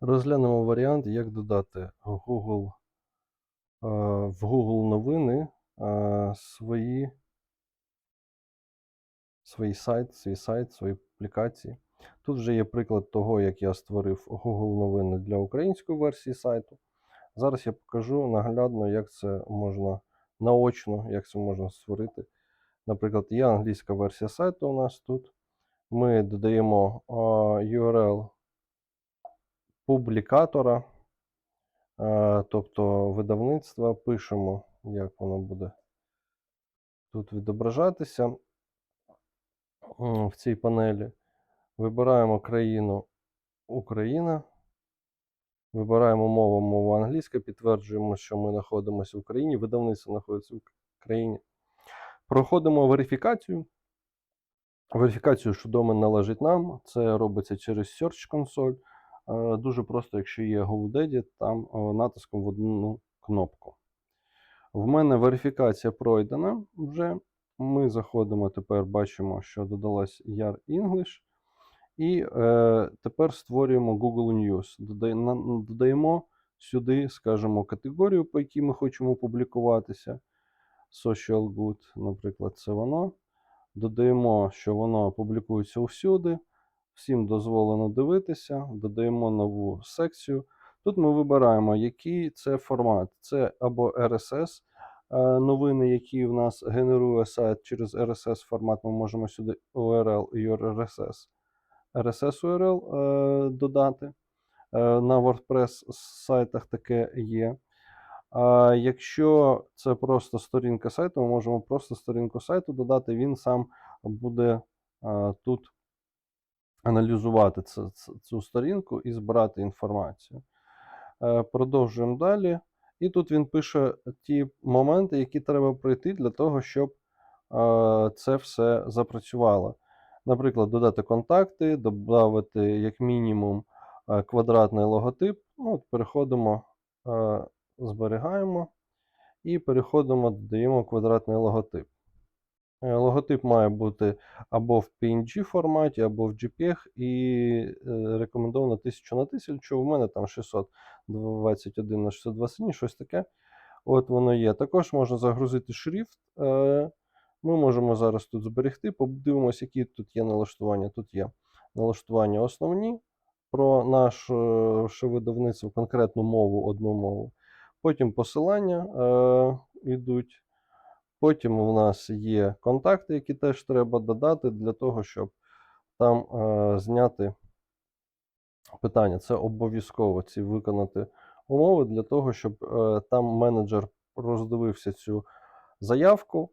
Розглянемо варіант, як додати Google, е, в Google новини е, свої, свій сайт, свій сайт, свої публікації. Тут вже є приклад того, як я створив Google новини для української версії сайту. Зараз я покажу наглядно, як це можна наочно, як це можна створити. Наприклад, є англійська версія сайту у нас тут. Ми додаємо е, URL публікатора, е, тобто видавництва, пишемо, як воно буде тут відображатися в цій панелі. Вибираємо країну Україна. Вибираємо мову мову англійська, підтверджуємо, що ми знаходимося в Україні, видавництво знаходиться в країні. Проходимо верифікацію. Верифікацію, що домен належить нам, це робиться через Search Console. Е, Дуже просто, якщо є GoDaddy, там е, натиском в одну кнопку. В мене верифікація пройдена вже. Ми заходимо тепер, бачимо, що додалась YAR English. І е, тепер створюємо Google News. Додаємо сюди, скажімо, категорію, по якій ми хочемо публікуватися. Social Good, наприклад, це воно. Додаємо, що воно публікується усюди. Всім дозволено дивитися. Додаємо нову секцію. Тут ми вибираємо, який це формат. Це або RSS е, новини, які в нас генерує сайт через RSS формат. Ми можемо сюди URL і RSS. RSS URL е, додати. Е, на WordPress сайтах таке є. А якщо це просто сторінка сайту, ми можемо просто сторінку сайту додати, він сам буде тут аналізувати цю сторінку і збирати інформацію. Е, Продовжуємо далі. І тут він пише ті моменти, які треба пройти для того, щоб е, це все запрацювало. Наприклад, додати контакти, додати як мінімум е, квадратний логотип. Ну, от переходимо, зберігаємо і переходимо, додаємо квадратний логотип. Е, Логотип має бути або в PNG форматі, або в JPEG, і е, рекомендовано 1000 на 1000. У мене там 621 на 621, щось таке. От воно є. Також можна загрузити шрифт. Е, Ми можемо зараз тут зберегти. Подивимося, які тут є налаштування. Тут є налаштування основні про наше видавництво, конкретну мову, одну мову. Потім посилання йдуть. Потім у нас є контакти, які теж треба додати для того, щоб там е, зняти питання. Це обов'язково ці виконати умови для того, щоб е, там менеджер роздивився цю заявку.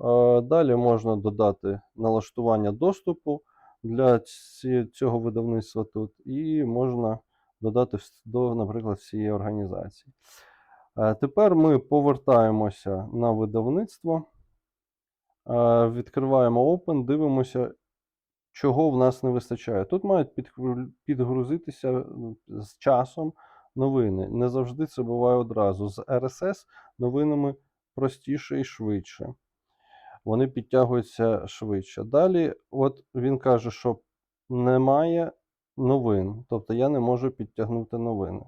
Е, далі можна додати налаштування доступу для ці, цього видавництва тут, і можна додати до, наприклад, всієї організації. Е, Тепер ми повертаємося на видавництво, е, відкриваємо Open, дивимося, чого в нас не вистачає. Тут мають підгрузитися з часом новини. Не завжди це буває одразу. З RSS новинами простіше і швидше. Вони підтягуються швидше. Далі, от він каже, що немає новин, тобто я не можу підтягнути новини.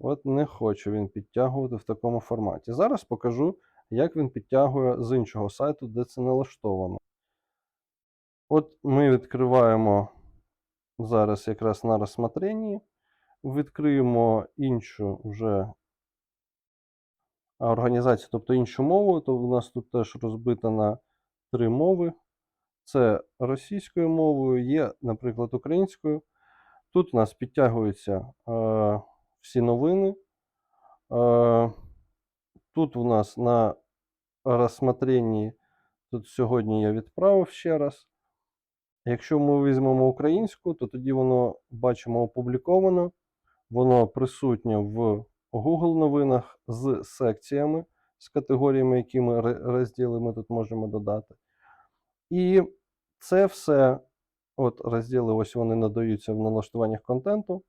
От не хоче він підтягувати в такому форматі. Зараз покажу, як він підтягує з іншого сайту, де це налаштовано. От ми відкриваємо зараз якраз на розсмотренні, відкриємо іншу вже організацію, тобто іншу мову, то в нас тут теж розбито на три мови. Це російською мовою, є, наприклад, українською. Тут у нас підтягуються е, всі новини. Е, тут у нас на розсмотренні, тут сьогодні я відправив ще раз. Якщо ми візьмемо українську, то тоді воно бачимо опубліковано, воно присутнє в Google новинах з секціями, з категоріями, які ми розділи ми тут можемо додати. І це все, от розділи, ось вони надаються в налаштуваннях контенту,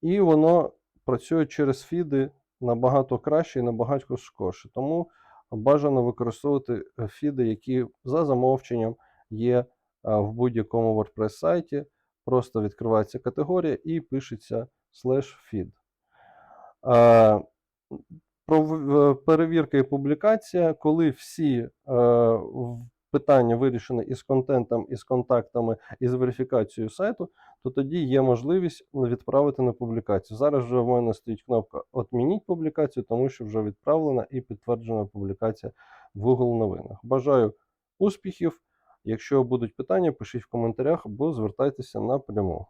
і воно працює через фіди набагато краще і набагато скорше. Тому бажано використовувати е, фіди, які за замовченням є е, в будь-якому WordPress сайті. просто відкривається категорія і пишеться slash feed. Перевірка і публікація, коли всі е, питання вирішене із контентом, із контактами, і з верифікацією сайту, то тоді є можливість відправити на публікацію. Зараз вже в мене стоїть кнопка Отмініть публікацію, тому що вже відправлена і підтверджена публікація в Google новинах. Бажаю успіхів! Якщо будуть питання, пишіть в коментарях або звертайтеся напряму.